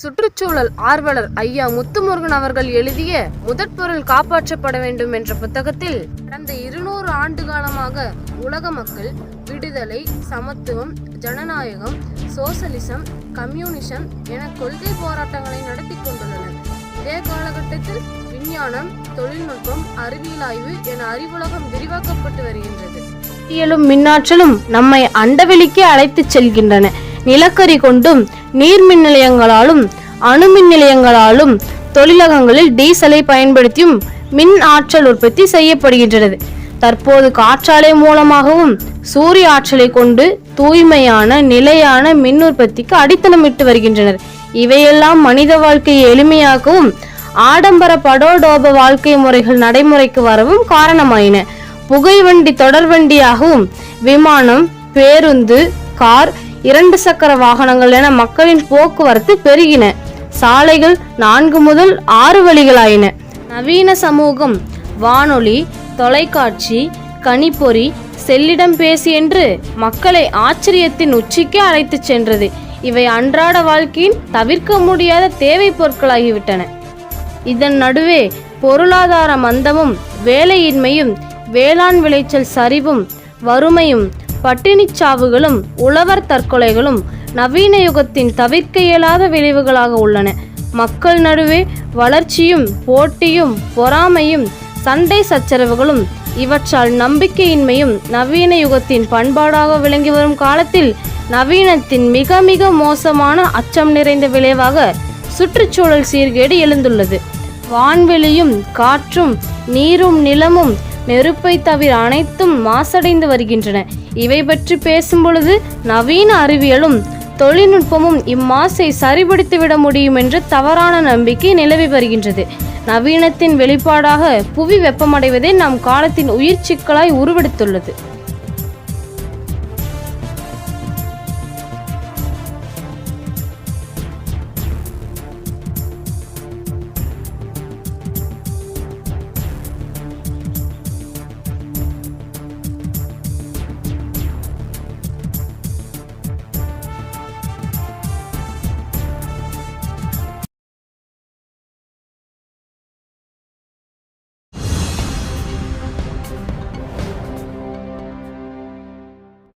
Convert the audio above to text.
சுற்றுச்சூழல் ஆர்வலர் ஐயா முத்துமுருகன் அவர்கள் எழுதிய முதற்பொருள் காப்பாற்றப்பட வேண்டும் என்ற புத்தகத்தில் கடந்த இருநூறு ஆண்டு காலமாக உலக மக்கள் விடுதலை சமத்துவம் ஜனநாயகம் சோசலிசம் கம்யூனிசம் என கொள்கை போராட்டங்களை நடத்தி கொண்டுள்ளனர். இதே காலகட்டத்தில் விஞ்ஞானம் தொழில்நுட்பம் அறிவியல் ஆய்வு என அறிவுலகம் விரிவாக்கப்பட்டு வருகின்றது. இயலும் மின்னாற்றலும் நம்மை அண்டவெளிக்கு அழைத்துச் செல்கின்றன. நிலக்கரி கொண்டும் நீர் மின் நிலையங்களாலும் அணு மின் நிலையங்களாலும் தொழிலகங்களில் டீசலை பயன்படுத்தியும் மின் ஆற்றல் உற்பத்தி செய்யப்படுகின்றது. தற்போது காற்றாலை மூலமாகவும் சூரிய ஆற்றலை கொண்டு தூய்மையான நிலையான மின் உற்பத்திக்கு அடித்தளமிட்டு வருகின்றனர். இவையெல்லாம் மனித வாழ்க்கையை எளிமையாக்கவும் ஆடம்பர படோடோப வாழ்க்கை முறைகள் நடைமுறைக்கு வரவும் காரணமாயின. புகைவண்டி தொடர்வண்டியாகவும் விமானம் பேருந்து கார் இரண்டு சக்கர வாகனங்கள் என மக்களின் போக்குவரத்து பெருகின. சாலைகள் நான்கு முதல் ஆறு வழிகளாயின. நவீன சமூகம் வானொலி தொலைக்காட்சி கணிப்பொறி செல்லிடம் பேசி என்று மக்களை ஆச்சரியத்தின் உச்சிக்கே அழைத்துச் சென்றது. இவை அன்றாட வாழ்க்கையின் தவிர்க்க முடியாத தேவை பொருட்களாகிவிட்டன. இதன் நடுவே பொருளாதார மந்தமும் வேலையின்மையும் வேளாண் விளைச்சல் சரிவும் வறுமையும் பட்டினிச் சாவுகளும் உழவர் தற்கொலைகளும் நவீன யுகத்தின் தவிர்க்க இயலாத விளைவுகளாக உள்ளன. மக்கள் நடுவே வளர்ச்சியும் போட்டியும் பொறாமையும் சண்டை சச்சரவுகளும் இவற்றால் நம்பிக்கையின்மையும் நவீன யுகத்தின் பண்பாடாக விளங்கி வரும் காலத்தில் நவீனத்தின் மிக மிக மோசமான அச்சம் நிறைந்த விளைவாக சுற்றுச்சூழல் சீர்கேடு எழுந்துள்ளது. வான்வெளியும் காற்றும் நீரும் நிலமும் நெருப்பை தவிர அனைத்தும் மாசடைந்து வருகின்றன. இவை பற்றி பேசும் பொழுது நவீன அறிவியலும் தொழில்நுட்பமும் இம்மாசை சரிபடுத்திவிட முடியும் என்ற தவறான நம்பிக்கை நிலவி வருகின்றது. நவீனத்தின் வெளிப்பாடாக புவி வெப்பமடைவதே நம் காலத்தின் உயிர் சிக்கலாய் உருவெடுத்துள்ளது.